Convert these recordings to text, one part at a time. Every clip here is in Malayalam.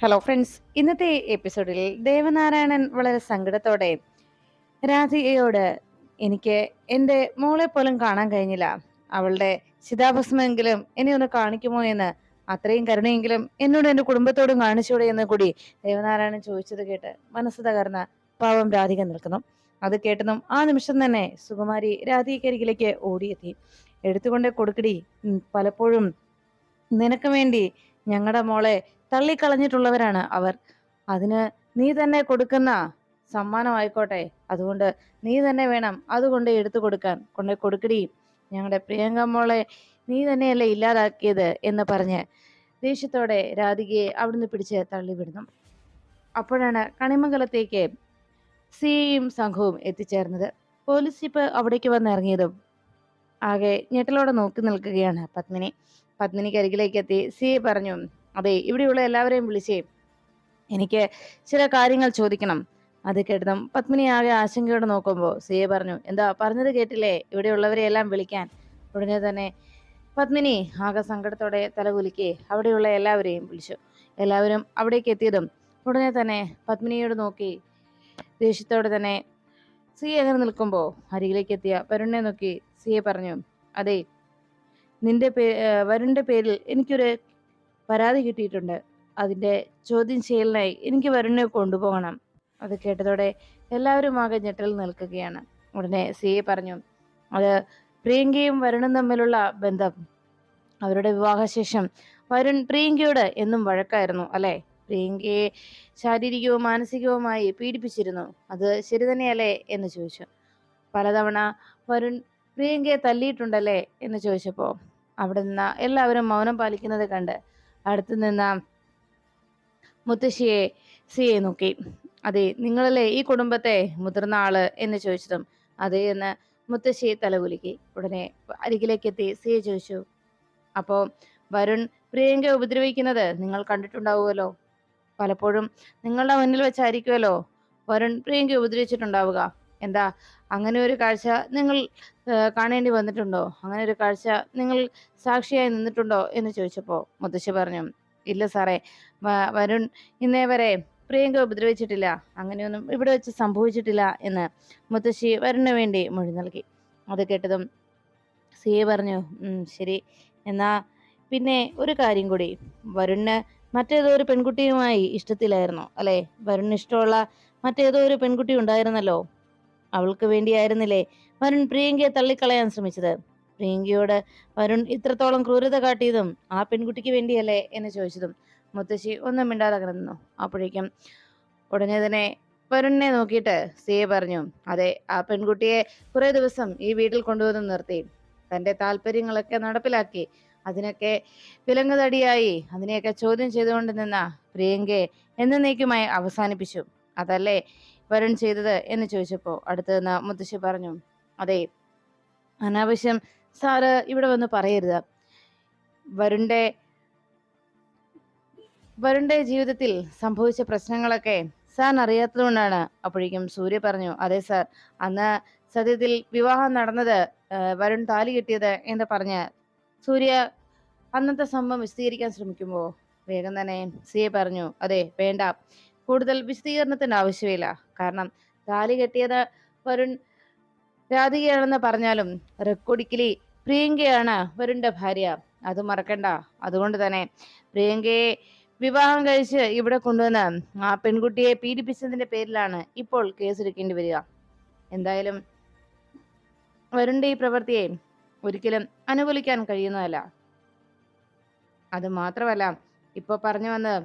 ഹലോ ഫ്രണ്ട്സ് ഇന്നത്തെ എപ്പിസോഡിൽ ദേവനാരായണൻ വളരെ സങ്കടത്തോടെ രാധികയോട് എനിക്ക് എന്റെ മോളെ പോലും കാണാൻ കഴിഞ്ഞില്ല. അവളുടെ ചിതാഭസ്മെങ്കിലും എന്നെ ഒന്ന് കാണിക്കുമോ എന്ന് അത്രയും കരുണയെങ്കിലും എന്നോട് എന്റെ കുടുംബത്തോടും കാണിച്ചൂടെ എന്ന് കൂടി ദേവനാരായണൻ ചോദിച്ചത് കേട്ട് മനസ്സ് തകർന്ന പാവം രാധിക നിൽക്കുന്നു. അത് കേട്ടതും ആ നിമിഷം തന്നെ സുകുമാരി രാധികരികിലേക്ക് ഓടിയെത്തി. എടുത്തുകൊണ്ടേ കൊടുക്കടി പലപ്പോഴും നിനക്ക് വേണ്ടി ഞങ്ങളുടെ മോളെ തള്ളിക്കളഞ്ഞിട്ടുള്ളവരാണ് അവർ. അതിന് നീ തന്നെ കൊടുക്കുന്ന സമ്മാനമായിക്കോട്ടെ. അതുകൊണ്ട് നീ തന്നെ വേണം അതുകൊണ്ട് എടുത്തു കൊടുക്കാൻ. കൊണ്ട് കൊടുക്കടി. ഞങ്ങളുടെ പ്രിയങ്ക മോളെ നീ തന്നെയല്ലേ ഇല്ലാതാക്കിയത് എന്ന് പറഞ്ഞ് ദേഷ്യത്തോടെ രാധികയെ അവിടുന്ന് പിടിച്ച് തള്ളിവിടുന്നു. അപ്പോഴാണ് കണിമംഗലത്തേക്ക് സിയും സംഘവും എത്തിച്ചേർന്നത്. പോലീസ് ജീപ്പ് അവിടേക്ക് വന്നിറങ്ങിയതും ആകെ ഞെട്ടലോടെ നോക്കി നിൽക്കുകയാണ് പത്മിനി. പത്മിനിക്ക് അരികിലേക്ക് എത്തി. സിയെ പറഞ്ഞു അതെ ഇവിടെയുള്ള എല്ലാവരെയും വിളിച്ചേ എനിക്ക് ചില കാര്യങ്ങൾ ചോദിക്കണം. അത് കേട്ടതും പത്മിനി ആകെ ആശങ്കയോടെ നോക്കുമ്പോൾ സിയെ പറഞ്ഞു എന്താ പറഞ്ഞത് കേട്ടില്ലേ? ഇവിടെയുള്ളവരെ എല്ലാം വിളിക്കാൻ. ഉടനെ തന്നെ പത്മിനി ആകെ സങ്കടത്തോടെ തലകുലുക്കി അവിടെയുള്ള എല്ലാവരെയും വിളിച്ചു. എല്ലാവരും അവിടേക്ക് എത്തിയതും ഉടനെ തന്നെ പത്മിനിയോട് നോക്കി. ദേഷ്യത്തോടെ തന്നെ സി അങ്ങനെ നിൽക്കുമ്പോൾ അരികിലേക്ക് എത്തിയ വരുണിനെ നോക്കി സിയെ പറഞ്ഞു അതെ നിന്റെ പേ വരുണിന്റെ പേരിൽ എനിക്കൊരു പരാതി കിട്ടിയിട്ടുണ്ട്. അതിന്റെ ചോദ്യം ചെയ്യലിനായി എനിക്ക് വരുണിനെ കൊണ്ടുപോകണം. അത് കേട്ടതോടെ എല്ലാവരും ആകെ ഞെട്ടൽ നിൽക്കുകയാണ്. ഉടനെ സി എ പറഞ്ഞു അത് പ്രിയങ്കയും വരുണും തമ്മിലുള്ള ബന്ധം. അവരുടെ വിവാഹശേഷം വരുൺ പ്രിയങ്കയോട് എന്നും വഴക്കായിരുന്നു അല്ലെ? പ്രിയങ്കയെ ശാരീരികവും മാനസികവുമായി പീഡിപ്പിച്ചിരുന്നു. അത് ശരി തന്നെയല്ലേ? എന്ന് ചോദിച്ചു. പലതവണ വരുൺ പ്രിയങ്കയെ തല്ലിയിട്ടുണ്ടല്ലേ? എന്ന് ചോദിച്ചപ്പോൾ അവിടെ നിന്ന് എല്ലാവരും മൗനം പാലിക്കുന്നത് കണ്ട് അടുത്ത് നിന്ന മുത്തശ്ശിയെ സിയെ നോക്കി. അതെ നിങ്ങളല്ലേ ഈ കുടുംബത്തെ മുതിർന്ന ആൾ? എന്ന് ചോദിച്ചതും അതെ എന്ന് മുത്തശ്ശി തലകുലുക്കി. ഉടനെ അരികിലേക്ക് എത്തി സിയെ ചോദിച്ചു അപ്പോ വരുൺ പ്രിയങ്ക ഉപദ്രവിക്കുന്നത് നിങ്ങൾ കണ്ടിട്ടുണ്ടാവുമല്ലോ പലപ്പോഴും നിങ്ങളുടെ മുന്നിൽ വെച്ചായിരിക്കുമല്ലോ വരുൺ പ്രിയങ്ക ഉപദ്രവിച്ചിട്ടുണ്ടാവുക. എന്താ അങ്ങനെ ഒരു കാഴ്ച നിങ്ങൾ കാണേണ്ടി വന്നിട്ടുണ്ടോ? അങ്ങനെ ഒരു കാഴ്ച നിങ്ങൾ സാക്ഷിയായി നിന്നിട്ടുണ്ടോ എന്ന് ചോദിച്ചപ്പോൾ മുത്തശ്ശി പറഞ്ഞു ഇല്ല സാറേ വരുൺ ഇന്നേ വരെ പ്രിയങ്ക ഉപദ്രവിച്ചിട്ടില്ല അങ്ങനെയൊന്നും ഇവിടെ വെച്ച് സംഭവിച്ചിട്ടില്ല എന്ന് മുത്തശ്ശി വരുണിന് വേണ്ടി മൊഴി നൽകി. അത് കേട്ടതും സി പറഞ്ഞു ശരി എന്നാ പിന്നെ ഒരു കാര്യം കൂടി. വരുണിന് മറ്റേതോ ഒരു പെൺകുട്ടിയുമായി ഇഷ്ടത്തിലായിരുന്നു അല്ലേ? വരുണിന് ഇഷ്ടമുള്ള മറ്റേതോ ഒരു പെൺകുട്ടി ഉണ്ടായിരുന്നല്ലോ അവൾക്ക് വേണ്ടിയായിരുന്നില്ലേ വരുൺ പ്രിയങ്കയെ തള്ളിക്കളയാൻ ശ്രമിച്ചത്? പ്രിയങ്കയോട് വരുൺ ഇത്രത്തോളം ക്രൂരത കാട്ടിയതും ആ പെൺകുട്ടിക്ക് വേണ്ടിയല്ലേ എന്ന് ചോദിച്ചതും മുത്തശ്ശി ഒന്നും മിണ്ടാതെ കിടന്നു. അപ്പോഴേക്കും ഉടനെ തന്നെ വരുണിനെ നോക്കിയിട്ട് സിയെ പറഞ്ഞു അതെ ആ പെൺകുട്ടിയെ കുറേ ദിവസം ഈ വീട്ടിൽ കൊണ്ടുവന്ന് നിർത്തി. തന്റെ താല്പര്യങ്ങളൊക്കെ നടപ്പിലാക്കി. അതിനൊക്കെ വിലങ്ങുതടിയായി. അതിനെയൊക്കെ ചോദ്യം ചെയ്തുകൊണ്ട് നിന്ന പ്രിയങ്കയെ എന്നേക്കുമായി അവസാനിപ്പിച്ചു. അതല്ലേ വരുൺ ചെയ്തത് എന്ന് ചോദിച്ചപ്പോൾ അടുത്ത് നിന്ന് മുത്തശ്ശി പറഞ്ഞു അതെ അനാവശ്യം സാറ് ഇവിടെ വന്ന് പറയരുത്. വരുണ്ടെ വരുണ്ടെ ജീവിതത്തിൽ സംഭവിച്ച പ്രശ്നങ്ങളൊക്കെ സാറിന് അറിയാത്തതുകൊണ്ടാണ്. അപ്പോഴേക്കും സൂര്യ പറഞ്ഞു അതെ സാർ അന്ന് സത്യത്തിൽ വിവാഹം നടന്നത് വരുൺ താലി കിട്ടിയത് എന്ന് പറഞ്ഞ് സൂര്യ അന്നത്തെ സംഭവം വിശദീകരിക്കാൻ ശ്രമിക്കുമ്പോൾ വേഗം തന്നെ സിയെ പറഞ്ഞു അതെ വേണ്ട. കൂടുതൽ വിശദീകരണത്തിന്റെ ആവശ്യമില്ല. കാരണം താലി കെട്ടിയത് വരുൺ രാധികയാണെന്ന് പറഞ്ഞാലും റെക്കോർഡിക്കലി പ്രിയങ്കയാണ് വരുണിന്റെ ഭാര്യ. അത് മറക്കണ്ട. അതുകൊണ്ട് തന്നെ പ്രിയങ്കയെ വിവാഹം കഴിച്ച് ഇവിടെ കൊണ്ടുവന്ന് ആ പെൺകുട്ടിയെ പീഡിപ്പിച്ചതിന്റെ പേരിലാണ് ഇപ്പോൾ കേസെടുക്കേണ്ടി വരിക. എന്തായാലും വരുണിന്റെ ഈ പ്രവൃത്തിയെ ഒരിക്കലും അനുകൂലിക്കാൻ കഴിയുന്നതല്ല. അത് മാത്രമല്ല ഇപ്പൊ പറഞ്ഞു വന്നത്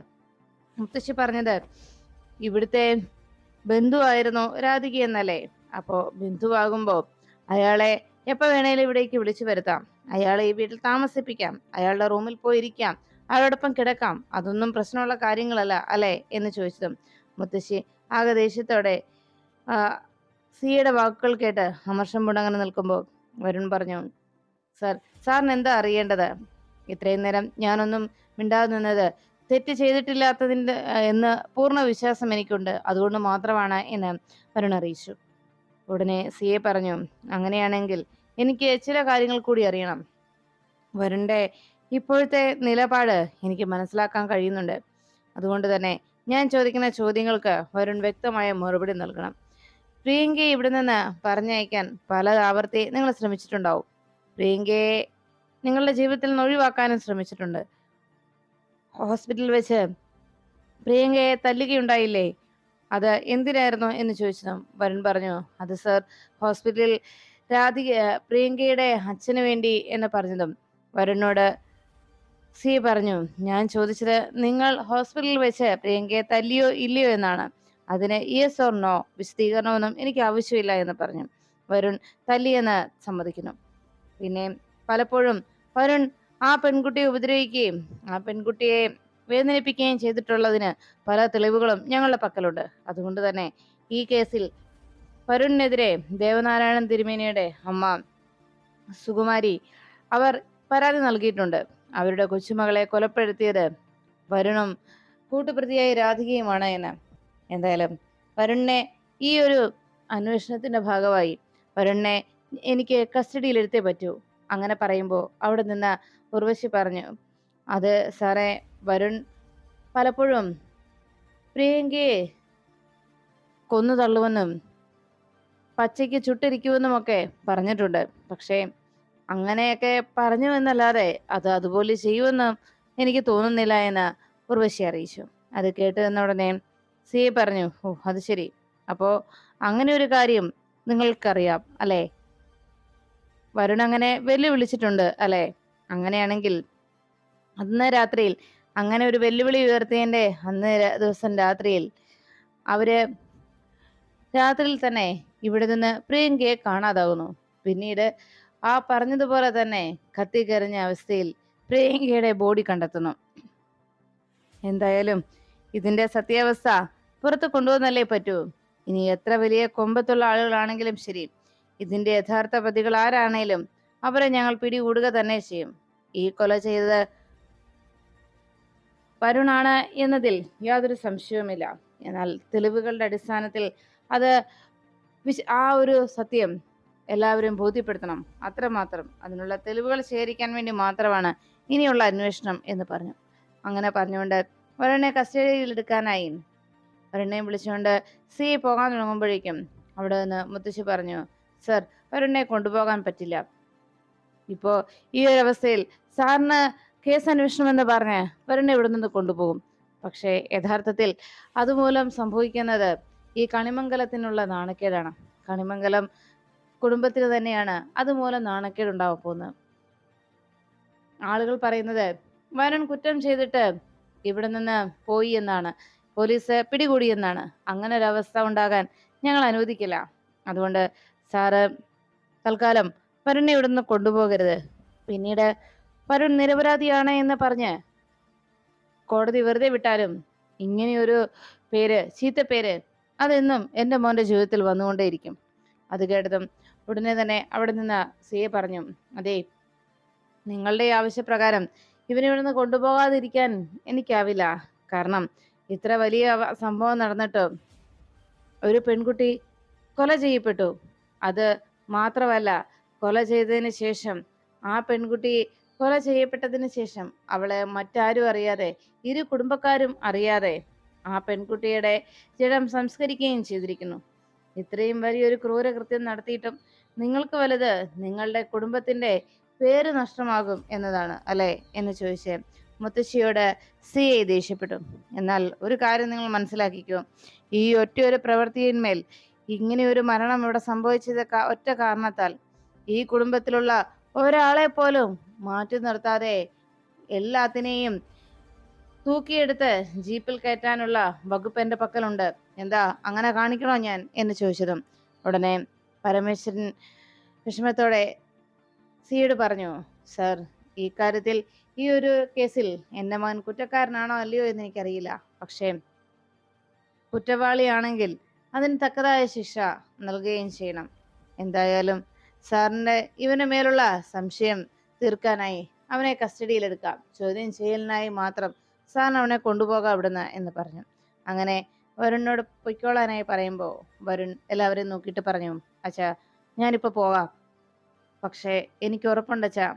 മുത്തശ്ശി പറഞ്ഞത് ഇവിടുത്തെ ബന്ധുവായിരുന്നു രാധിക എന്നല്ലേ? അപ്പോ ബന്ധുവാകുമ്പോ അയാളെ എപ്പ വേണേലും ഇവിടേക്ക് വിളിച്ചു വരുത്താം. അയാളെ ഈ വീട്ടിൽ താമസിപ്പിക്കാം. അയാളുടെ റൂമിൽ പോയിരിക്കാം. അയാളോടൊപ്പം കിടക്കാം. അതൊന്നും പ്രശ്നമുള്ള കാര്യങ്ങളല്ല അല്ലേ? എന്ന് ചോദിച്ചതും മുത്തശ്ശി ആകെ ദേഷ്യത്തോടെ ആ, സിയുടെ വാക്കുകൾ കേട്ട് അമർഷം പുണങ്ങനെ നിൽക്കുമ്പോൾ വരുൺ പറഞ്ഞു സാർ സാറിന് എന്താ അറിയേണ്ടത്? ഇത്രയും നേരം ഞാനൊന്നും മിണ്ടാതെ നിന്നത് തെറ്റ് ചെയ്തിട്ടില്ലാത്തതിന്റെ എന്ന് പൂർണ വിശ്വാസം എനിക്കുണ്ട്. അതുകൊണ്ട് മാത്രമാണ് എന്ന് വരുൺ അറിയിച്ചു. ഉടനെ സി എ പറഞ്ഞു അങ്ങനെയാണെങ്കിൽ എനിക്ക് ചില കാര്യങ്ങൾ കൂടി അറിയണം. വരുണിന്റെ ഇപ്പോഴത്തെ നിലപാട് എനിക്ക് മനസ്സിലാക്കാൻ കഴിയുന്നുണ്ട്. അതുകൊണ്ട് തന്നെ ഞാൻ ചോദിക്കുന്ന ചോദ്യങ്ങൾക്ക് വരുൺ വ്യക്തമായ മറുപടി നൽകണം. പ്രിയങ്കയെ ഇവിടെ നിന്ന് പറഞ്ഞയക്കാൻ പല ആവർത്തി നിങ്ങൾ ശ്രമിച്ചിട്ടുണ്ടാവും. പ്രിയങ്കയെ നിങ്ങളുടെ ജീവിതത്തിൽ നിന്ന് ഒഴിവാക്കാനും ശ്രമിച്ചിട്ടുണ്ട്. ഹോസ്പിറ്റലിൽ വെച്ച് പ്രിയങ്കയെ തല്ലുകയുണ്ടായില്ലേ? അത് എന്തിനായിരുന്നു എന്ന് ചോദിച്ചതും വരുൺ പറഞ്ഞു അത് സർ ഹോസ്പിറ്റലിൽ രാധിക പ്രിയങ്കയുടെ അച്ഛന് വേണ്ടി എന്ന് പറഞ്ഞതും. വരുണിനോട് സി പറഞ്ഞു ഞാൻ ചോദിച്ചത് നിങ്ങൾ ഹോസ്പിറ്റലിൽ വെച്ച് പ്രിയങ്കയെ തല്ലിയോ ഇല്ലയോ എന്നാണ്. അതിന് യെസ് ഓർ നോ വിശദീകരണമൊന്നും എനിക്ക് ആവശ്യമില്ല എന്ന് പറഞ്ഞു. വരുൺ തല്ലിയെന്ന് സമ്മതിക്കുന്നു. പിന്നെ പലപ്പോഴും വരുൺ ആ പെൺകുട്ടിയെ ഉപദ്രവിക്കുകയും ആ പെൺകുട്ടിയെ വേദനിപ്പിക്കുകയും ചെയ്തിട്ടുള്ളതിന് പല തെളിവുകളും ഞങ്ങളുടെ പക്കലുണ്ട്. അതുകൊണ്ട് തന്നെ ഈ കേസിൽ വരുണിനെതിരെ ദേവനാരായണൻ തിരുമേനിയുടെ അമ്മ സുകുമാരി അവർ പരാതി നൽകിയിട്ടുണ്ട്. അവരുടെ കൊച്ചുമകളെ കൊലപ്പെടുത്തിയത് വരുണും കൂട്ടുപ്രതിയായി രാധികയുമാണ് എന്ന്. എന്തായാലും വരുണിനെ ഈ ഒരു അന്വേഷണത്തിന്റെ ഭാഗമായി വരുണിനെ എനിക്ക് കസ്റ്റഡിയിലെടുത്തേ പറ്റൂ. അങ്ങനെ പറയുമ്പോൾ അവിടെ നിന്ന് ഉർവശി പറഞ്ഞു അത് സാറേ വരുൺ പലപ്പോഴും പ്രിയങ്കയെ കൊന്നു തള്ളുവെന്നും പച്ചയ്ക്ക് ചുട്ടിരിക്കുമെന്നുമൊക്കെ പറഞ്ഞിട്ടുണ്ട്. പക്ഷേ അങ്ങനെയൊക്കെ പറഞ്ഞു എന്നല്ലാതെ അത് അതുപോലെ ചെയ്യുമെന്നും എനിക്ക് തോന്നുന്നില്ല എന്ന് ഉർവശി അറിയിച്ചു. അത് കേട്ട് നിന്ന ഉടനെ സി പറഞ്ഞു ഓ അത് ശരി. അപ്പോൾ അങ്ങനെ ഒരു കാര്യം നിങ്ങൾക്കറിയാം അല്ലേ? വരുൺ അങ്ങനെ വെല്ലുവിളിച്ചിട്ടുണ്ട് അല്ലേ? അങ്ങനെയാണെങ്കിൽ അന്ന് രാത്രിയിൽ അങ്ങനെ ഒരു വെല്ലുവിളി ഉയർത്തിയതിന്റെ അന്ന് ദിവസം രാത്രിയിൽ അവർ രാത്രിയിൽ തന്നെ ഇവിടെ നിന്ന് പ്രിയങ്കയെ കാണാതാകുന്നു പിന്നീട് ആ പറഞ്ഞതുപോലെ തന്നെ കത്തിക്കറിഞ്ഞ അവസ്ഥയിൽ പ്രിയങ്കയുടെ ബോഡി കണ്ടെത്തുന്നു. എന്തായാലും ഇതിന്റെ സത്യാവസ്ഥ പുറത്ത് കൊണ്ടുവന്നല്ലേ പറ്റൂ? ഇനി എത്ര വലിയ കൊമ്പത്തുള്ള ആളുകളാണെങ്കിലും ശരി. ഇതിന്റെ യഥാർത്ഥ പ്രതികൾ ആരാണേലും അവരെ ഞങ്ങൾ പിടികൂടുക തന്നെ ചെയ്യും. ഈ കൊല ചെയ്തത് വരുണാണ് എന്നതിൽ യാതൊരു സംശയവുമില്ല. എന്നാൽ തെളിവുകളുടെ അടിസ്ഥാനത്തിൽ അത് ആ ഒരു സത്യം എല്ലാവരും ബോധ്യപ്പെടുത്തണം. അത്രമാത്രം. അതിനുള്ള തെളിവുകൾ ശേഖരിക്കാൻ വേണ്ടി മാത്രമാണ് ഇനിയുള്ള അന്വേഷണം എന്ന് പറഞ്ഞു. അങ്ങനെ പറഞ്ഞുകൊണ്ട് വരുണെ കസ്റ്റഡിയിൽ എടുക്കാനായി. വരുണിനെ വിളിച്ചുകൊണ്ട് സി പോകാൻ തുടങ്ങുമ്പോഴേക്കും അവിടെ നിന്ന് മുത്തശ്ശി പറഞ്ഞു സർ വരുണിനെ കൊണ്ടുപോകാൻ പറ്റില്ല. ഇപ്പോ ഈ ഒരു അവസ്ഥയിൽ സാറിന് കേസ് അന്വേഷണം എന്ന് പറഞ്ഞ് വരുണിനെ ഇവിടെ നിന്ന് കൊണ്ടുപോകും? പക്ഷേ യഥാർത്ഥത്തിൽ അതുമൂലം സംഭവിക്കുന്നത് ഈ കണിമംഗലത്തിനുള്ള നാണക്കേടാണ്. കണിമംഗലം കുടുംബത്തിന് തന്നെയാണ് അതുമൂലം നാണക്കേട് ഉണ്ടാവാൻ പോകുന്നത്. ആളുകൾ പറയുന്നത് വരുൺ കുറ്റം ചെയ്തിട്ട് ഇവിടെ നിന്ന് പോയി എന്നാണ്. പോലീസ് പിടികൂടി എന്നാണ്. അങ്ങനെ ഒരു അവസ്ഥ ഉണ്ടാകാൻ ഞങ്ങൾ അനുവദിക്കില്ല. അതുകൊണ്ട് സാറ് തൽക്കാലം വരുണിനെ ഇവിടെ നിന്ന് കൊണ്ടുപോകരുത്. പിന്നീട് വരുൺ നിരപരാധിയാണ് എന്ന് പറഞ്ഞ് കോടതി വെറുതെ വിട്ടാലും ഇങ്ങനെയൊരു പേര് ചീത്ത പേര് അതെന്നും എന്റെ മോന്റെ ജീവിതത്തിൽ വന്നുകൊണ്ടേയിരിക്കും. അത് കേട്ടതും ഉടനെ തന്നെ അവിടെ നിന്ന് സിയെ പറഞ്ഞു അതെ നിങ്ങളുടെ ആവശ്യപ്രകാരം ഇവനെ ഇവിടുന്ന് കൊണ്ടുപോകാതിരിക്കാൻ എനിക്കാവില്ല. കാരണം ഇത്ര വലിയ സംഭവം നടന്നിട്ട് ഒരു പെൺകുട്ടി കൊല ചെയ്യപ്പെട്ടു. അത് മാത്രമല്ല കൊല ചെയ്തതിന് ശേഷം ആ പെൺകുട്ടി കൊല ചെയ്യപ്പെട്ടതിന് ശേഷം അവളെ മറ്റാരും അറിയാതെ ഇരു കുടുംബക്കാരും അറിയാതെ ആ പെൺകുട്ടിയുടെ ജഡം സംസ്കരിക്കുകയും ചെയ്തിരിക്കുന്നു. ഇത്രയും വലിയൊരു ക്രൂരകൃത്യം നടത്തിയിട്ടും നിങ്ങൾക്ക് വലുത് നിങ്ങളുടെ കുടുംബത്തിന്റെ പേര് നഷ്ടമാകും എന്നതാണ് അല്ലെ? എന്ന് ചോദിച്ച് മുത്തശ്ശിയോട് സി ഐ ദേഷ്യപ്പെട്ടു. എന്നാൽ ഒരു കാര്യം നിങ്ങൾ മനസ്സിലാക്കിക്കോ ഈ ഒറ്റയൊരു പ്രവൃത്തിയിന്മേൽ ഇങ്ങനെ ഒരു മരണം ഇവിടെ സംഭവിച്ചത് ഒറ്റ കാരണത്താൽ ഈ കുടുംബത്തിലുള്ള ഒരാളെ പോലും മാറ്റി നിർത്താതെ എല്ലാത്തിനെയും തൂക്കിയെടുത്ത് ജീപ്പിൽ കയറ്റാനുള്ള വകുപ്പ് എന്റെ പക്കലുണ്ട്. എന്താ അങ്ങനെ കാണിക്കണോ ഞാൻ? എന്ന് ചോദിച്ചതും ഉടനെ പരമേശ്വരൻ വിഷമത്തോടെ സിയോട് പറഞ്ഞു സർ ഈ കാര്യത്തിൽ ഈ ഒരു കേസിൽ എന്റെ മകൻ കുറ്റക്കാരനാണോ അല്ലയോ എന്ന് എനിക്കറിയില്ല. പക്ഷേ കുറ്റവാളിയാണെങ്കിൽ അതിന് തക്കതായ ശിക്ഷ നൽകുകയും ചെയ്യണം. എന്തായാലും സാറിന്റെ ഇവന് മേലുള്ള സംശയം തീർക്കാനായി അവനെ കസ്റ്റഡിയിലെടുക്കാം. ചോദ്യം ചെയ്യലിനായി മാത്രം സാറിന് അവനെ കൊണ്ടുപോകാം അവിടുന്ന് എന്ന് പറഞ്ഞു. അങ്ങനെ വരുണിനോട് പൊയ്ക്കോളാനായി പറയുമ്പോൾ വരുൺ എല്ലാവരെയും നോക്കിയിട്ട് പറഞ്ഞു അച്ഛാ ഞാനിപ്പോൾ പോകാം പക്ഷേ എനിക്ക് ഉറപ്പുണ്ട് അച്ഛാ.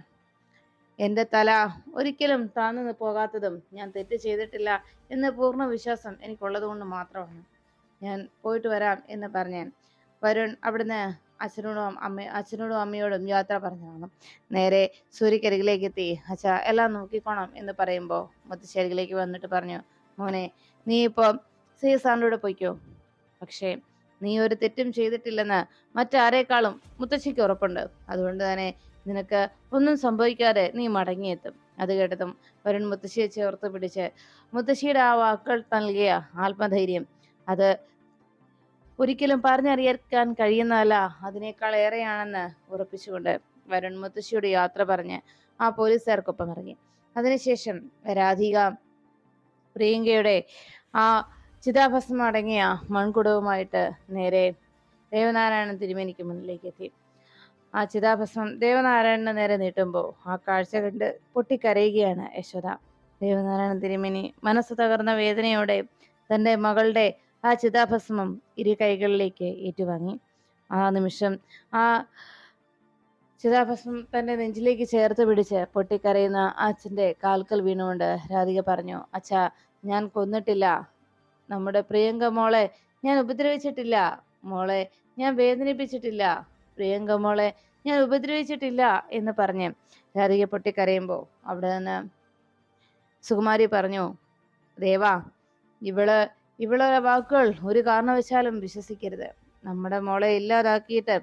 എന്റെ തല ഒരിക്കലും താന്നു പോകാത്തതും ഞാൻ തെറ്റ് ചെയ്തിട്ടില്ല എന്ന പൂർണ വിശ്വാസം എനിക്കുള്ളത് കൊണ്ട് മാത്രമാണ്. ഞാൻ പോയിട്ട് വരാം എന്ന് പറഞ്ഞു വരുൺ അവിടുന്ന് അച്ഛനോടും അമ്മ അച്ഛനോടും അമ്മയോടും യാത്ര പറഞ്ഞു കാണും നേരെ സൂര്യക്കരികിലേക്ക് എത്തി. അച്ഛ എല്ലാം നോക്കിക്കോണം എന്ന് പറയുമ്പോൾ മുത്തശ്ശേരികിലേക്ക് വന്നിട്ട് പറഞ്ഞു മോനെ നീ ഇപ്പോൾ സി സാറിന്റെ പോയിക്കോ. പക്ഷേ നീ ഒരു തെറ്റും ചെയ്തിട്ടില്ലെന്ന് മറ്റാരേക്കാളും മുത്തശ്ശിക്ക് ഉറപ്പുണ്ട്. അതുകൊണ്ട് തന്നെ നിനക്ക് ഒന്നും സംഭവിക്കാതെ നീ മടങ്ങിയെത്തും. അത് കേട്ടതും വരുൺ മുത്തശ്ശിയെ ചേർത്ത് പിടിച്ച് മുത്തശ്ശിയുടെ ആ വാക്കുകൾ നൽകിയ ആത്മധൈര്യം അത് ഒരിക്കലും പറഞ്ഞറിയിക്കാൻ കഴിയുന്നതല്ല. അതിനേക്കാൾ ഏറെയാണെന്ന് ഉറപ്പിച്ചുകൊണ്ട് വരുൺ മുത്തശ്ശിയുടെ യാത്ര പറഞ്ഞ് ആ പോലീസുകാർക്കൊപ്പം ഇറങ്ങി. അതിനുശേഷം രാധിക പ്രിയങ്കയുടെ ആ ചിതാഭസ്മം അടങ്ങിയ മൺകുടവുമായിട്ട് നേരെ ദേവനാരായണൻ തിരുമേനിക്ക് മുന്നിലേക്ക് എത്തി. ആ ചിതാഭസ്മം ദേവനാരായണന് നേരെ നീട്ടുമ്പോൾ ആ കാഴ്ച കണ്ട് പൊട്ടിക്കരയുകയാണ് യശോദ. ദേവനാരായണൻ തിരുമേനി മനസ്സ് തകർന്ന വേദനയോടെ തന്റെ മകളുടെ ആ ചിതാഭസ്മം ഇരു കൈകളിലേക്ക് ഏറ്റുവാങ്ങി. ആ നിമിഷം ആ ചിതാഭസ്മം തന്റെ നെഞ്ചിലേക്ക് ചേർത്ത് പിടിച്ച് പൊട്ടിക്കരയുന്ന അച്ഛന്റെ കാൽക്കൽ വീണുകൊണ്ട് രാധിക പറഞ്ഞു അച്ഛാ ഞാൻ കൊന്നിട്ടില്ല. നമ്മുടെ പ്രിയങ്ക മോളെ ഞാൻ ഉപദ്രവിച്ചിട്ടില്ല. മോളെ ഞാൻ വേദനിപ്പിച്ചിട്ടില്ല. പ്രിയങ്ക മോളെ ഞാൻ ഉപദ്രവിച്ചിട്ടില്ല എന്ന് പറഞ്ഞ് രാധിക പൊട്ടിക്കരയുമ്പോൾ അവിടെ നിന്ന് സുകുമാരി പറഞ്ഞു ദേവാ ഇവൾ ഇവളുടെ വാക്കുകൾ ഒരു കാരണവശാലും വിശ്വസിക്കരുത്. നമ്മുടെ മോളെ ഇല്ലാതാക്കിയിട്ട്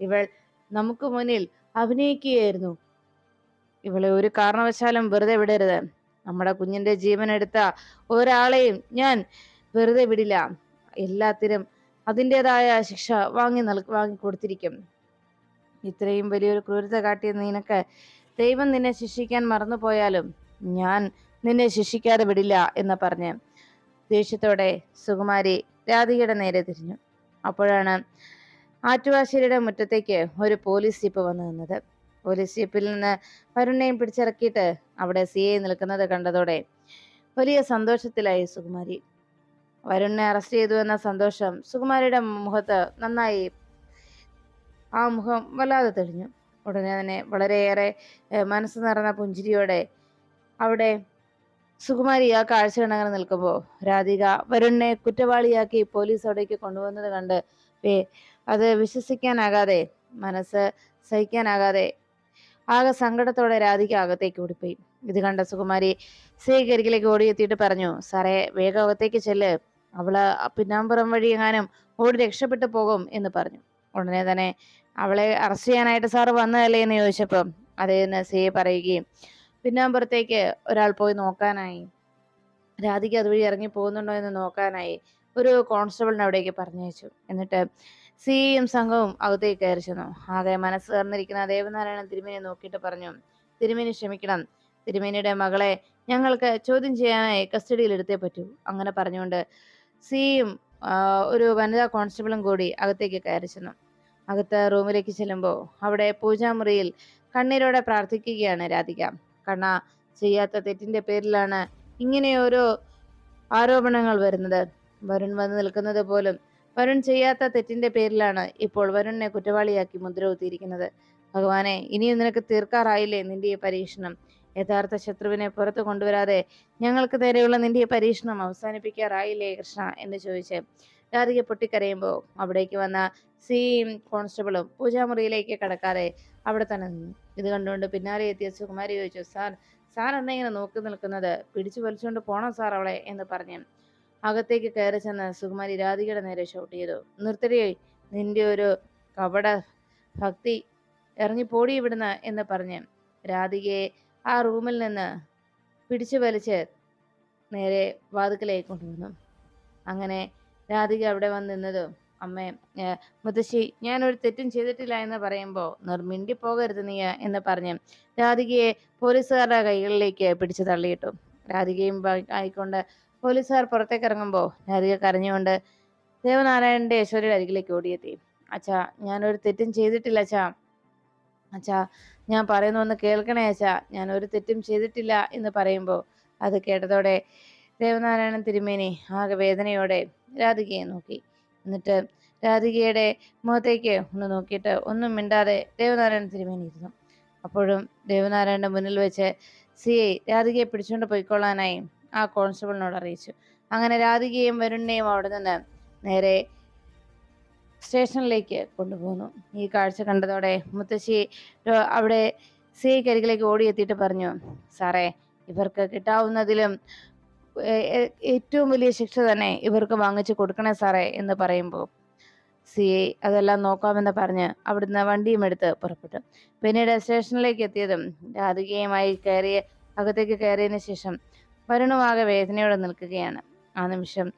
ഇവൾ നമുക്ക് മുന്നിൽ അഭിനയിക്കുകയായിരുന്നു. ഇവളെ ഒരു കാരണവശാലും വെറുതെ വിടരുത്. നമ്മുടെ കുഞ്ഞിന്റെ ജീവൻ എടുത്ത ഒരാളെയും ഞാൻ വെറുതെ വിടില്ല. എല്ലാത്തിനും അതിന്റെതായ ശിക്ഷ വാങ്ങി നൽ വാങ്ങി കൊടുത്തിരിക്കും. ഇത്രയും വലിയൊരു ക്രൂരത കാട്ടിയ നിനക്ക് ദൈവം നിന്നെ ശിക്ഷിക്കാൻ മറന്നുപോയാലും ഞാൻ നിന്നെ ശിക്ഷിക്കാതെ വിടില്ല എന്ന് പറഞ്ഞ് ദേഷ്യത്തോടെ സുകുമാരി രാധികയുടെ നേരെ തിരിഞ്ഞു. അപ്പോഴാണ് ആറ്റുവാശ്ശേരിയുടെ മുറ്റത്തേക്ക് ഒരു പോലീസ് ജീപ്പ് വന്നു നിന്നത്. പോലീസ് ജീപ്പിൽ നിന്ന് വരുണ്ണയും പിടിച്ചിറക്കിയിട്ട് അവിടെ സി ഐ നിൽക്കുന്നത് കണ്ടതോടെ വലിയ സന്തോഷത്തിലായി സുകുമാരി. വരുണിനെ അറസ്റ്റ് ചെയ്തു എന്ന സന്തോഷം സുകുമാരിയുടെ മുഖത്ത് നന്നായി ആ മുഖം വല്ലാതെ തെളിഞ്ഞു. ഉടനെ തന്നെ വളരെയേറെ മനസ്സ് നിറഞ്ഞ പുഞ്ചിരിയോടെ അവിടെ സുകുമാരി ആ കാഴ്ച കണ്ടങ്ങനെ നിൽക്കുമ്പോൾ രാധിക വരുണിനെ കുറ്റവാളിയാക്കി പോലീസ് അവിടേക്ക് കൊണ്ടുവന്നത് കണ്ട് അത് വിശ്വസിക്കാനാകാതെ മനസ്സ് സഹിക്കാനാകാതെ ആകെ സങ്കടത്തോടെ രാധിക അകത്തേക്ക് ഓടിപ്പോയി. ഇത് കണ്ട സുകുമാരി സ്വീകരിക്കലേക്ക് ഓടിയെത്തിയിട്ട് പറഞ്ഞു സാറേ വേഗം അകത്തേക്ക് ചെല്ല്. അവൾ പിന്നാമ്പുറം വഴി എങ്ങാനും ഓടി രക്ഷപ്പെട്ടു പോകും എന്ന് പറഞ്ഞു. ഉടനെ തന്നെ അവളെ അറസ്റ്റ് ചെയ്യാനായിട്ട് സാറ് വന്നതല്ലേ എന്ന് ചോദിച്ചപ്പം അതേന്ന് സി പറയുകയും പിന്നാമ്പുറത്തേക്ക് ഒരാൾ പോയി നോക്കാനായി. രാധിക അതുവഴി ഇറങ്ങി പോകുന്നുണ്ടോ എന്ന് നോക്കാനായി ഒരു കോൺസ്റ്റബിളിനെ അവിടേക്ക് പറഞ്ഞയച്ചു. എന്നിട്ട് സിയും സംഘവും അകത്തേക്ക് കയറി ചെന്നു. ആകെ മനസ്സ് തന്നിരിക്കുന്ന ദേവനാരായണൻ തിരുമേനി നോക്കിയിട്ട് പറഞ്ഞു തിരുമേനി ക്ഷമിക്കണം. തിരുമേനിയുടെ മകളെ ഞങ്ങൾക്ക് ചോദ്യം ചെയ്യാനായി കസ്റ്റഡിയിൽ എടുത്തേ പറ്റൂ. അങ്ങനെ പറഞ്ഞുകൊണ്ട് സിയും ഒരു വനിതാ കോൺസ്റ്റബിളും കൂടി അകത്തേക്ക് കയറി ചെന്നു. അകത്ത് റൂമിലേക്ക് ചെല്ലുമ്പോൾ അവിടെ പൂജാമുറിയിൽ കണ്ണീരോടെ പ്രാർത്ഥിക്കുകയാണ് രാധിക. കണ്ണ ചെയ്യാത്ത തെറ്റിന്റെ പേരിലാണ് ഇങ്ങനെ ഓരോ ആരോപണങ്ങൾ വരുന്നത്. വരുൺ വന്ന് നിൽക്കുന്നത് പോലും വരുൺ ചെയ്യാത്ത തെറ്റിന്റെ പേരിലാണ് ഇപ്പോൾ വരുണിനെ കുറ്റവാളിയാക്കി മുദ്ര കുത്തിയിരിക്കുന്നത് ഭഗവാനെ ഇനിയും നിനക്ക് തീർക്കാറായില്ലേ നിന്റെ ഈ പരീക്ഷണം? യഥാർത്ഥ ശത്രുവിനെ പുറത്തു കൊണ്ടുവരാതെ ഞങ്ങൾക്ക് നേരെയുള്ള നിന്റെ ഈ പരീക്ഷണം അവസാനിപ്പിക്കാറായില്ലേ കൃഷ്ണ? എന്ന് ചോദിച്ച് രാധിക പൊട്ടിക്കരയുമ്പോൾ അവിടേക്ക് വന്ന സിയും കോൺസ്റ്റബിളും പൂജാമുറിയിലേക്ക് കടക്കാതെ അവിടെ തന്നെ നിന്നു. ഇത് കണ്ടുകൊണ്ട് പിന്നാലെ എത്തിയ സുകുമാരി ചോദിച്ചു സാർ സാർ എന്താ ഇങ്ങനെ നോക്കി നിൽക്കുന്നത്? പിടിച്ചു വലിച്ചുകൊണ്ട് പോണം സാർ അവളെ? എന്ന് പറഞ്ഞു. അകത്തേക്ക് കയറി ചെന്ന് സുകുമാരി രാധികയുടെ നേരെ ഷൗട്ട് ചെയ്തു നിർത്തടിയായി നിന്റെ ഒരു കപട ഭക്തി ഇറങ്ങി പോടി ഇവിടുന്ന് എന്ന് പറഞ്ഞ്. രാധികയെ ആ റൂമിൽ നിന്ന് പിടിച്ചു വലിച്ച് നേരെ വാതുക്കലേക്ക് കൊണ്ടുവന്നു. അങ്ങനെ രാധിക അവിടെ വന്ന് നിന്നതും അമ്മേ മുത്തശ്ശി ഒരു തെറ്റും ചെയ്തിട്ടില്ല എന്ന് പറയുമ്പോൾ നിർമിണ്ടി പോകരുത് നീ എന്ന് പറഞ്ഞ് രാധികയെ പോലീസുകാരുടെ കൈകളിലേക്ക് പിടിച്ചു തള്ളിയിട്ടു. രാധികയും ആയിക്കൊണ്ട് പോലീസുകാർ പുറത്തേക്ക് ഇറങ്ങുമ്പോൾ രാധിക കരഞ്ഞുകൊണ്ട് ദേവനാരായണന്റെ യശോരയുടെ അരികിലേക്ക് ഓടിയെത്തി. അച്ഛാ ഞാനൊരു തെറ്റും ചെയ്തിട്ടില്ല അച്ഛാ. അച്ഛാ ഞാൻ പറയുന്നു ഒന്ന് കേൾക്കണേ അച്ഛാ. ഞാൻ ഒരു തെറ്റും ചെയ്തിട്ടില്ല എന്ന് പറയുമ്പോൾ അത് കേട്ടതോടെ ദേവനാരായണൻ തിരുമേനി ആകെ വേദനയോടെ രാധികയെ നോക്കി. എന്നിട്ട് രാധികയുടെ മുഖത്തേക്ക് ഒന്ന് നോക്കിയിട്ട് ഒന്നും മിണ്ടാതെ ദേവനാരായണൻ തിരുമേനി ഇരുന്നു. അപ്പോഴും ദേവനാരായണന്റെ മുന്നിൽ വെച്ച് സി ഐ രാധികയെ പിടിച്ചുകൊണ്ട് പോയിക്കൊള്ളാനായി ആ കോൺസ്റ്റബിളിനോട് അറിയിച്ചു. അങ്ങനെ രാധികയും വരുണിനെയും അവിടെ നിന്ന് നേരെ സ്റ്റേഷനിലേക്ക് കൊണ്ടുപോകുന്നു ഈ കാഴ്ച കണ്ടതോടെ മുത്തശ്ശി അവിടെ സി ഐ കരികിലേക്ക് ഓടിയെത്തിയിട്ട് പറഞ്ഞു സാറേ ഇവർക്ക് കിട്ടാവുന്നതിലും ഏറ്റവും വലിയ ശിക്ഷ തന്നെ ഇവർക്ക് വാങ്ങിച്ചു കൊടുക്കണേ സാറേ എന്ന് പറയുമ്പോൾ സി ഐ അതെല്ലാം നോക്കാമെന്ന് പറഞ്ഞ് അവിടുന്ന് വണ്ടിയും എടുത്ത് പുറപ്പെട്ടു. പിന്നീട് സ്റ്റേഷനിലേക്ക് എത്തിയതും രാധികയുമായി കയറിയ അകത്തേക്ക് കയറിയതിന് ശേഷം വരുണുമാകെ വേദനയോടെ നിൽക്കുകയാണ്. ആ നിമിഷം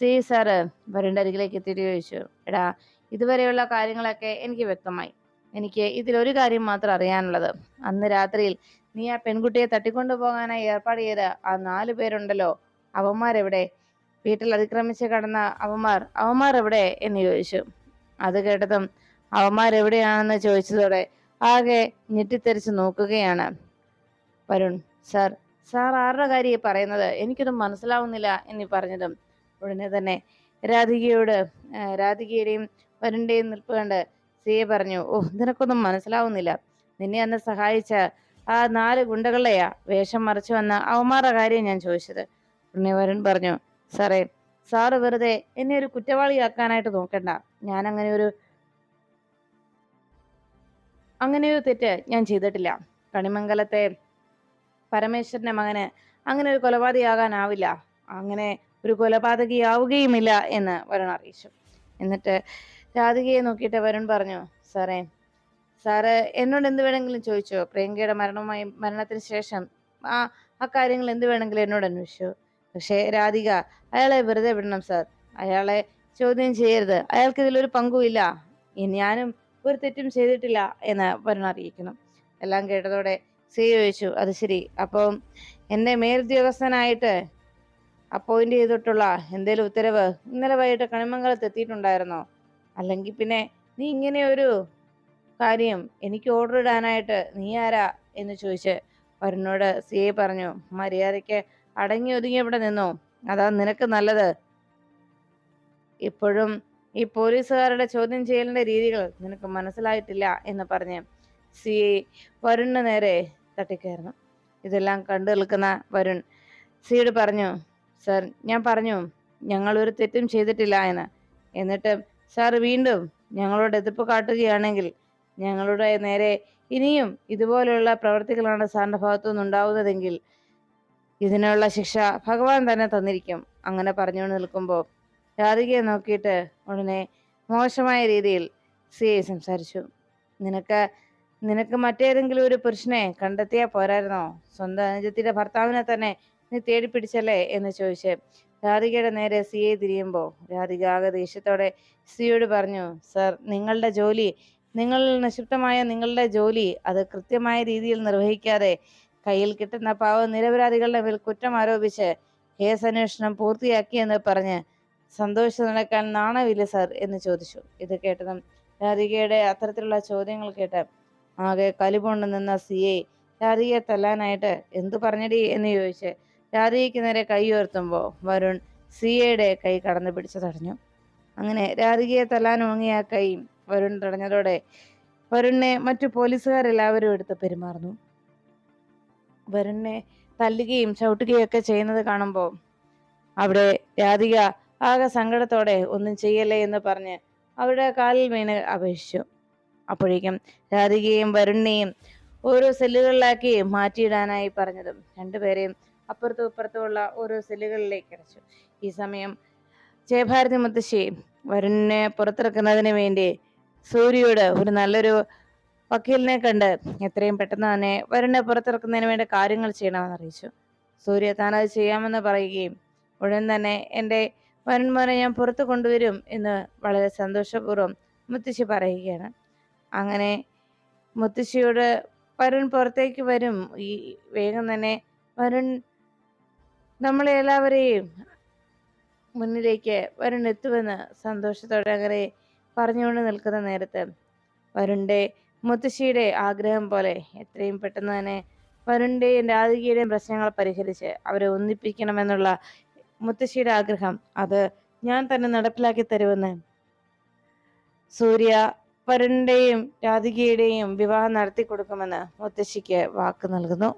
സി സാറ് വരുണിന്റെ അരികിലേക്ക് എത്തിയിട്ട് ചോദിച്ചു എടാ ഇതുവരെയുള്ള കാര്യങ്ങളൊക്കെ എനിക്ക് വ്യക്തമായി. എനിക്ക് ഇതിലൊരു കാര്യം മാത്രം അറിയാനുള്ളത്. അന്ന് രാത്രിയിൽ നീ ആ പെൺകുട്ടിയെ തട്ടിക്കൊണ്ടു പോകാനായി ഏർപ്പാട് ചെയ്ത ആ നാല് പേരുണ്ടല്ലോ. അവന്മാരെവിടെ? വീട്ടിൽ അതിക്രമിച്ച് കടന്ന അവന്മാർ അവന്മാർ എവിടെ? എന്ന് ചോദിച്ചു. അത് കേട്ടതും അവന്മാരെവിടെയാണെന്ന് ചോദിച്ചതോടെ ആകെ ഞെട്ടിത്തെറിച്ച് നോക്കുകയാണ് വരുൺ. സാർ സാർ ആരുടെ കാര്യം പറയുന്നത്? എനിക്കൊന്നും മനസ്സിലാവുന്നില്ല എന്ന് പറഞ്ഞതും ഉടനെ തന്നെ രാധികയോട് രാധികയുടെയും വരുണിന്റെയും നിൽപ്പ് കണ്ട് സിയെ പറഞ്ഞു ഓ നിനക്കൊന്നും മനസ്സിലാവുന്നില്ല. നിന്നെ അന്ന് സഹായിച്ച ആ നാല് ഗുണ്ടകളെയാ വേഷം മറച്ചു വന്ന അവന്മാരുടെ കാര്യം ഞാൻ ചോദിച്ചത്. പുണ്യവരൻ പറഞ്ഞു സാറേ സാറ് വെറുതെ എന്നെ ഒരു കുറ്റവാളിയാക്കാനായിട്ട് നോക്കണ്ട. ഞാൻ അങ്ങനെ ഒരു അങ്ങനെ ഒരു തെറ്റ് ഞാൻ ചെയ്തിട്ടില്ല. കണിമംഗലത്തെ പരമേശ്വരന്റെ മകന് അങ്ങനെ ഒരു കൊലപാതകയാകാനാവില്ല. അങ്ങനെ ഒരു കൊലപാതകിയാവുകയുമില്ല എന്ന് വരുൺ അറിയിച്ചു. എന്നിട്ട് രാധികയെ നോക്കിയിട്ട് വരുൺ പറഞ്ഞു സാറേ സാറ് എന്നോട് എന്ത് വേണമെങ്കിലും ചോദിച്ചോ? പ്രിയങ്കയുടെ മരണവുമായി മരണത്തിന് ശേഷം. ആ ആ കാര്യങ്ങൾ എന്ത് വേണമെങ്കിലും എന്നോട് അന്വേഷിച്ചു. പക്ഷേ രാധിക അയാളെ വെറുതെ വിടണം സാർ. അയാളെ ചോദ്യം ചെയ്യരുത്. അയാൾക്ക് ഇതിലൊരു പങ്കുമില്ല ഞാനും ഒരു തെറ്റും ചെയ്തിട്ടില്ല എന്ന് വരുൺ അറിയിക്കണം. എല്ലാം കേട്ടതോടെ സി ചോദിച്ചു. അത് ശരി. അപ്പം എന്റെ മേലുദ്യോഗസ്ഥനായിട്ട് അപ്പോയിന്റ് ചെയ്തിട്ടുള്ള എന്തേലും ഉത്തരവ്? ഇന്നലെ വൈകിട്ട് കണിമംഗലത്ത് എത്തിയിട്ടുണ്ടായിരുന്നോ? അല്ലെങ്കിൽ പിന്നെ നീ ഇങ്ങനെ ഒരു കാര്യം എനിക്ക് ഓർഡർ ഇടാനായിട്ട് നീ ആരാ എന്ന് ചോദിച്ച് വരുണോട് സി ഐ പറഞ്ഞു മര്യാദയ്ക്ക് അടങ്ങി ഒതുങ്ങി ഇവിടെ നിന്നോ? അതാ നിനക്ക് നല്ലത്. ഇപ്പോഴും ഈ പോലീസുകാരുടെ ചോദ്യം ചെയ്യലിന്റെ രീതികൾ നിനക്ക് മനസ്സിലായിട്ടില്ല എന്ന് പറഞ്ഞ് സി ഐ വരുണിന് നേരെ തട്ടിക്കയറുന്നു. ഇതെല്ലാം കണ്ടു നിൽക്കുന്ന വരുൺ സിയോട് പറഞ്ഞു സർ ഞാൻ പറഞ്ഞു ഞങ്ങൾ ഒരു തെറ്റും ചെയ്തിട്ടില്ല എന്ന്. എന്നിട്ട് സാർ വീണ്ടും ഞങ്ങളോട് എതിർപ്പ് കാട്ടുകയാണെങ്കിൽ ഞങ്ങളുടെ നേരെ ഇനിയും ഇതുപോലെയുള്ള പ്രവർത്തികളാണ് സാറിന്റെ ഭാഗത്തു നിന്നുണ്ടാവുന്നതെങ്കിൽ ഇതിനുള്ള ശിക്ഷ ഭഗവാൻ തന്നെ തന്നിരിക്കും. അങ്ങനെ പറഞ്ഞുകൊണ്ട് നിൽക്കുമ്പോൾ രാധികയെ നോക്കിയിട്ട് ഉടനെ മോശമായ രീതിയിൽ സി ഐ സംസാരിച്ചു. നിനക്ക് നിനക്ക് മറ്റേതെങ്കിലും ഒരു പുരുഷനെ കണ്ടെത്തിയാൽ പോരായിരുന്നോ? സ്വന്തം അനുജത്തിന്റെ ഭർത്താവിനെ തന്നെ നീ തേടി പിടിച്ചല്ലേ എന്ന് ചോദിച്ച് രാധികയുടെ നേരെ സി ഐ തിരിയുമ്പോൾ രാധിക ആകെ ദേഷ്യത്തോടെ സിയോട് പറഞ്ഞു സർ നിങ്ങളുടെ ജോലി നിങ്ങൾ നിക്ഷിപ്തമായ നിങ്ങളുടെ ജോലി അത് കൃത്യമായ രീതിയിൽ നിർവഹിക്കാതെ കയ്യിൽ കിട്ടുന്ന പാവ നിരപരാധികളുടെ മേൽ കുറ്റം ആരോപിച്ച് കേസ് അന്വേഷണം പൂർത്തിയാക്കിയെന്ന് പറഞ്ഞ് സന്തോഷം നടക്കാൻ നാണവില്ല സർ എന്ന് ചോദിച്ചു. ഇത് കേട്ടതും രാധികയുടെ അത്തരത്തിലുള്ള ചോദ്യങ്ങൾ കേട്ട് ആകെ കലിപൊണ്ട് നിന്ന സി ഐ രാധികയെ തല്ലാനായിട്ട് എന്തു പറഞ്ഞടി എന്ന് ചോദിച്ച് രാധികയ്ക്ക് നേരെ കൈ ഉയർത്തുമ്പോൾ വരുൺ സി ഐയുടെ കൈ കടന്നു പിടിച്ചു തടഞ്ഞു. അങ്ങനെ രാധികയെ തല്ലാൻ ഓങ്ങിയ കൈ വരുൺ തടഞ്ഞതോടെ വരുണിനെ മറ്റു പോലീസുകാരെല്ലാവരും എടുത്ത് പെരുമാറുന്നു. വരുണിനെ തല്ലുകയും ചവിട്ടുകയും ഒക്കെ ചെയ്യുന്നത് കാണുമ്പോൾ അവിടെ രാധിക ആകെ സങ്കടത്തോടെ ഒന്നും ചെയ്യല്ലേ എന്ന് പറഞ്ഞ് അവരുടെ കാലിൽ വീണ് അപേക്ഷിച്ചു. അപ്പോഴേക്കും രാധികയും വരുണിനെയും ഓരോ സെല്ലുകളിലാക്കി മാറ്റിയിടാനായി പറഞ്ഞതും രണ്ടുപേരെയും അപ്പുറത്തും ഇപ്പുറത്തുമുള്ള ഓരോ സെല്ലുകളിലേക്ക് അടച്ചു. ഈ സമയം ജയഭാരതി മുത്തശ്ശി വരുണിനെ പുറത്തിറക്കുന്നതിന് വേണ്ടി സൂര്യയോട് ഒരു നല്ലൊരു വക്കീലിനെ കണ്ട് എത്രയും പെട്ടെന്ന് തന്നെ വരനെ പുറത്തിറക്കുന്നതിന് വേണ്ട കാര്യങ്ങൾ ചെയ്യണമെന്ന് അറിയിച്ചു. സൂര്യ താനത് ചെയ്യാമെന്ന് പറയുകയും ഉടൻ തന്നെ എന്റെ വരന്മാരെ ഞാൻ പുറത്തു കൊണ്ടുവരും എന്ന് വളരെ സന്തോഷപൂർവം മുത്തശ്ശി പറയുകയാണ്. അങ്ങനെ മുത്തശ്ശിയോട് വരുൺ പുറത്തേക്ക് വരും. ഈ വേഗം തന്നെ വരുൺ നമ്മളെ എല്ലാവരെയും മുന്നിലേക്ക് വരുൺ എത്തുമെന്ന് സന്തോഷത്തോടെ അങ്ങനെ പറഞ്ഞുകൊണ്ട് നിൽക്കുന്ന നേരത്ത് വരുണ്ടെ മുത്തശ്ശിയുടെ ആഗ്രഹം പോലെ എത്രയും പെട്ടെന്ന് തന്നെ വരുണ്ടെയും രാധികയുടെയും പ്രശ്നങ്ങൾ പരിഹരിച്ച് അവരെ ഒന്നിപ്പിക്കണമെന്നുള്ള മുത്തശ്ശിയുടെ ആഗ്രഹം അത് ഞാൻ തന്നെ നടപ്പിലാക്കി തരുമെന്ന്. സൂര്യ വരുണ്ടെയും രാധികയുടെയും വിവാഹം നടത്തി കൊടുക്കുമെന്ന് മുത്തശ്ശിക്ക് വാക്ക് നൽകുന്നു.